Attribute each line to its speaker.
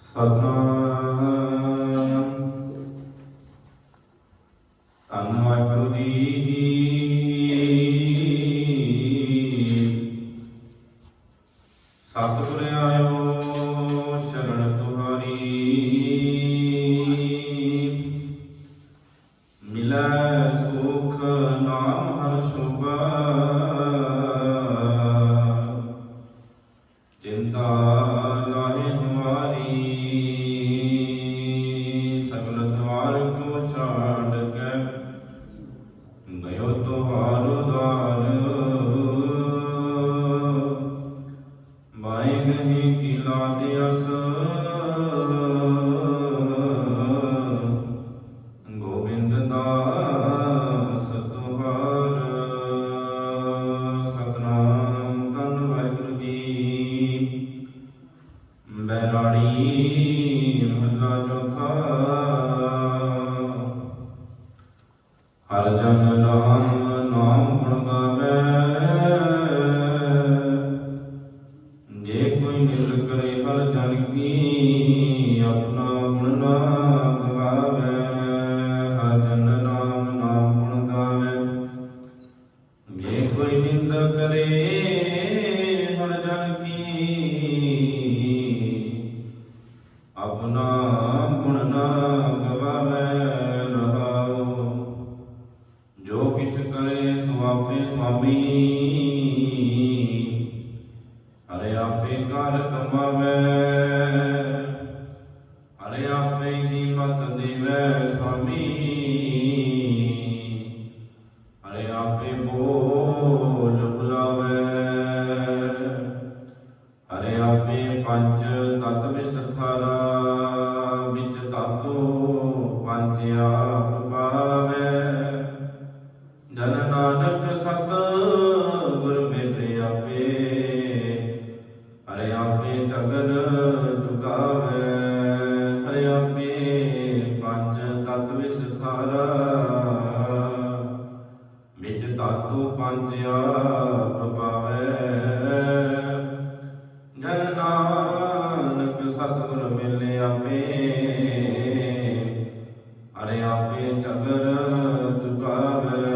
Speaker 1: ਸਤਨਾਮ ਧੰਨ ਵਾਹਿਗੁਰੂ ਜੀ ਸਤਿਗੁਰ ਆਇਓ ਸ਼ਰਨ ਤੁਹਾਰੀ ਮਿਲੈ ਸੁਖ ਨਾਮ ਹਰ ਸ਼ੋਭਾ ਹਰ ਜਨ ਰਾਮ ਨਾਮ ਗੁਣ ਗਾਵੇ। ਸੁਆਮੀ ਸੁਆਮੀ ਹਰੇ ਆਪੇ ਕਰ ਕਮਾਵੇ ਹਰੇ ਆਪੇ ਜੀਵਤ ਦੇਵੇ ਸੁਆਮੀ ਹਰੇ ਆਪੇ ਬੋਲ ਬੁਲਾਵੇ ਹਰੇ ਆਪੇ ਪੰਜ ਤਤ ਵਿਸਥਾਰਾ ਵਿੱਚ ਤਤੋ ਜੁਗਨ ਜੁਗਾਵੇ ਹਰਿ ਆਪੇ ਪੰਜ ਤਤ ਵਿਸਥਾਰਾ। ਵਿੱਚ ਤਤੂ ਪੰਜ ਆਪ ਪਾਵੇ। ਜਨ ਨਾਨਕ ਸਤਿਗੁਰ ਮਿਲੇ ਆਪੇ, ਹਰਿ ਆਪੇ ਚਗਰ ਜੁਗਾਵੇ